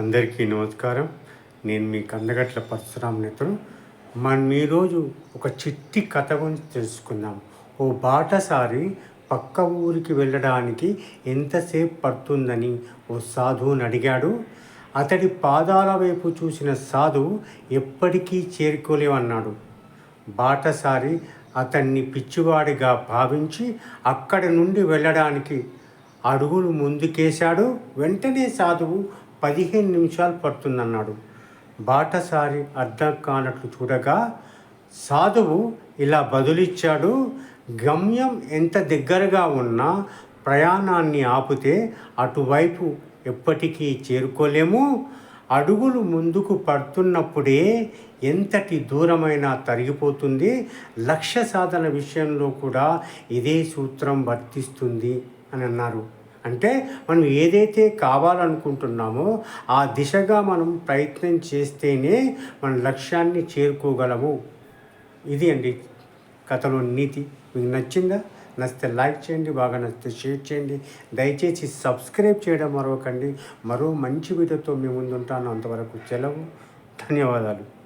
అందరికీ నమస్కారం. నేను మీ కందగట్ల పరశురామ నేతను మనం ఈరోజు ఒక చిట్టి కథ గురించి తెలుసుకుందాం. ఓ బాటసారి పక్క ఊరికి వెళ్ళడానికి ఎంతసేపు పడుతుందని ఓ సాధువుని అడిగాడు. అతడి పాదాల వైపు చూసిన సాధువు ఎప్పటికీ చేరుకోలేవన్నాడు. బాటసారి అతన్ని పిచ్చివాడిగా భావించి అక్కడి నుండి వెళ్ళడానికి అడుగులు ముందుకేశాడు. వెంటనే సాధువు పదిహేను నిమిషాలు పడుతుందన్నాడు. బాటసారి అర్థం కానట్లు చూడగా సాధువు ఇలా బదులిచ్చాడు గమ్యం ఎంత దగ్గరగా ఉన్నా ప్రయాణాన్ని ఆపితే అటువైపు ఎప్పటికీ చేరుకోలేము. అడుగులు ముందుకు పడుతున్నప్పుడే ఎంతటి దూరమైనా తరిగిపోతుంది. లక్ష్య సాధన విషయంలో కూడా ఇదే సూత్రం వర్తిస్తుంది అని అన్నారు. అంటే మనం ఏదైతే కావాలనుకుంటున్నామో ఆ దిశగా మనం ప్రయత్నం చేస్తేనే మన లక్ష్యాన్ని చేరుకోగలము. ఇది అండి కథలో నీతి. మీకు నచ్చిందా? నచ్చితే లైక్ చేయండి బాగా నచ్చితే షేర్ చేయండి. దయచేసి సబ్స్క్రైబ్ చేయడం మరొకండి. మరో మంచి వీడియోతో మీ ముందుంటాను. అంతవరకు సెలవు. ధన్యవాదాలు.